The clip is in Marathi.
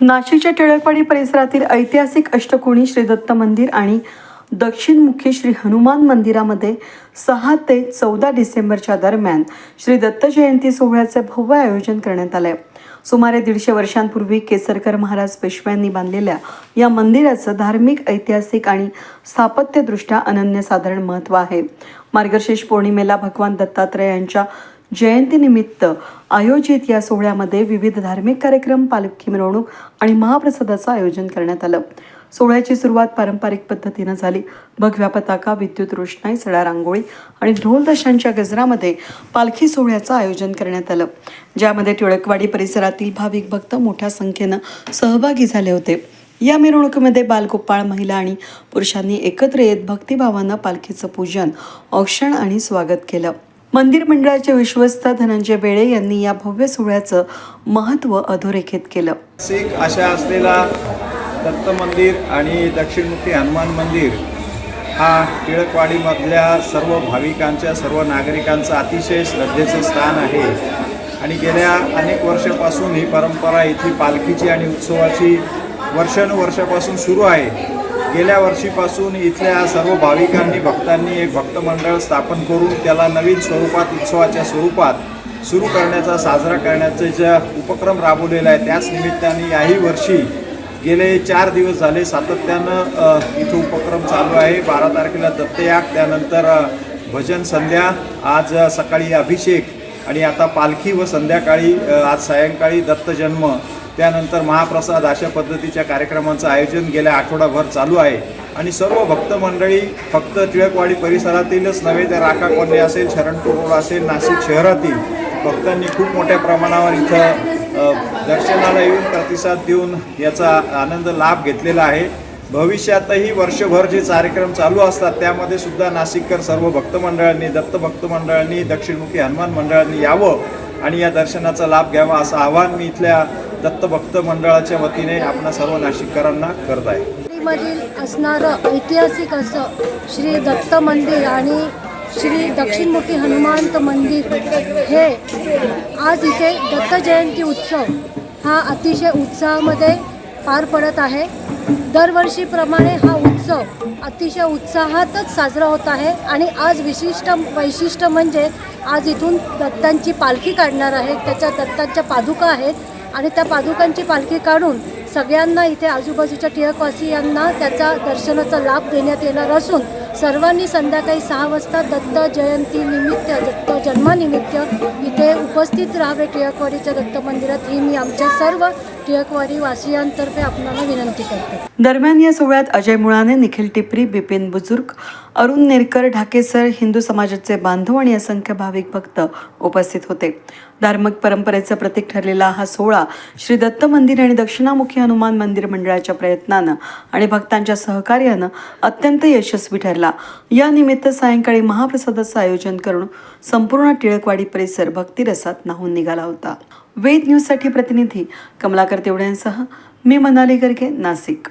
नाशिकच्या टिळकवाडी परिसरातील ऐतिहासिक अष्टकोणी श्री दत्त मंदिर आणि दक्षिणमुखी श्री हनुमान मंदिरामध्ये सहा ते चौदा डिसेंबरच्या दरम्यान श्री दत्त जयंती सोहळ्याचे भव्य आयोजन करण्यात आलंय. सुमारे दीडशे वर्षांपूर्वी केसरकर महाराज पेशव्यांनी बांधलेल्या या मंदिराचं धार्मिक ऐतिहासिक आणि स्थापत्यदृष्ट्या अनन्यसाधारण महत्त्व आहे. मार्गशीर्ष पौर्णिमेला भगवान दत्तात्रय यांच्या जयंतीनिमित्त आयोजित या सोहळ्यामध्ये विविध धार्मिक कार्यक्रम पालखी मिरवणूक आणि महाप्रसादाचं आयोजन करण्यात आलं. सोहळ्याची सुरुवात पारंपरिक पद्धतीनं झाली. भगव्या पताका विद्युत रोषणाई सडा रांगोळी आणि ढोल दशांच्या गजरामध्ये पालखी सोहळ्याचं आयोजन करण्यात आलं. ज्यामध्ये टिळकवाडी परिसरातील भाविक भक्त मोठ्या संख्येनं सहभागी झाले होते. या मिरवणुकीमध्ये बालगोपाळ महिला आणि पुरुषांनी एकत्र येत भक्तिभावानं पालखीचं पूजन औक्षण आणि स्वागत केलं. मंदिर मंडळाचे विश्वस्त धनंजय बेळे यांनी या भव्य सोहळ्याचं महत्त्व अधोरेखित केलं. सिख आशा असलेला दत्त मंदिर आणि दक्षिणमुखी हनुमान मंदिर हा टिळकवाडीमधल्या सर्व भाविकांच्या सर्व नागरिकांचं अतिशय श्रद्धेचं स्थान आहे. आणि गेल्या अनेक वर्षापासून ही परंपरा इथली पालखीची आणि उत्सवाची वर्षानुवर्षापासून सुरू आहे. गेल्या वर्षीपासून इथल्या सर्व भाविकांनी भक्तांनी एक भक्त मंडळ स्थापन करून त्याला नवीन स्वरूपात उत्सवाच्या स्वरूपात सुरू करण्याचा साजरा करण्याचा ज्या उपक्रम राबवलेला आहे त्याच निमित्ताने याही वर्षी गेले चार दिवस झाले सातत्यानं इथं उपक्रम चालू आहे. बारा तारखेला दत्तयाग त्यानंतर भजन संध्या आज सकाळी अभिषेक आणि आता पालखी व संध्याकाळी आज सायंकाळी दत्त जन्म त्यानंतर महाप्रसाद अशा पद्धतीच्या कार्यक्रमांचं आयोजन गेल्या आठवडाभर चालू आहे. आणि सर्व भक्त मंडळी फक्त टिळकवाडी परिसरातीलच नव्हे तर राखाकोंडे असेल शरणपूर रोड असेल नाशिक शहरातील भक्तांनी खूप मोठ्या प्रमाणावर इथं दर्शनाला येऊन प्रतिसाद देऊन याचा आनंद लाभ घेतलेला आहे. भविष्यातही वर्षभर जे कार्यक्रम चालू असतात त्यामध्ये सुद्धा नाशिककर सर्व भक्त मंडळांनी दत्त भक्त मंडळांनी दक्षिणमुखी हनुमान मंडळांनी यावं आणि या दर्शनाचा लाभ घ्यावा असं आवाहन मी इथल्या दत्तभक्त मंडळाच्या वतीने आपण सर्व नाशिककरांना करत आहे. मधील असणारं ऐतिहासिक असं श्री दत्त मंदिर आणि श्री दक्षिणमुखी हनुमंत मंदिर हे आज इथे दत्त जयंती उत्सव हा अतिशय उत्साहामध्ये पार पडत आहे. दरवर्षीप्रमाणे हा उत्सव अतिशय उत्साहातच साजरा होत आहे आणि आज विशिष्ट वैशिष्ट्य म्हणजे आज इथून दत्तांची पालखी काढणार आहे त्याच्या दत्तांच्या पादुका आहेत. आणि त्या पादुकांची पालखी काढून सगळ्यांना इथे आजूबाजूच्या टिळकवासियांना त्याचा दर्शनाचा लाभ देण्यात येणार असून सर्वांनी संध्याकाळी सहा वाजता दत्त जयंती निमित्त दत्त जन्मानिमित्त इथे उपस्थित राहावे टिळकवाडीच्या दत्त मंदिरात. ही मी आमच्या सर्व टिळकवाडी वासियांतर्फे आपल्याला विनंती करते. दरम्यान या सोहळ्यात अजय मुळाने निखिल टिपरी बिपिन बुजुर्ग अरुण नेरकर ढाकेसर हिंदू समाजाचे बांधव आणि असंख्य भाविक भक्त उपस्थित होते. धार्मिक परंपरेचं प्रतीक ठरलेला हा सोहळा श्री दत्त मंदिर आणि दक्षिणामुखी हनुमान मंदिर मंडळाच्या प्रयत्नानं आणि भक्तांच्या सहकार्यानं अत्यंत यशस्वी ठरला. या निमित्त सायंकाळी महाप्रसादाचं आयोजन करून संपूर्ण टिळकवाडी परिसर भक्तिरसात नाहून निघाला होता. वेद न्यूजसाठी प्रतिनिधी कमलाकर तेवड्यांसह मी मनाली गर्गे नाशिक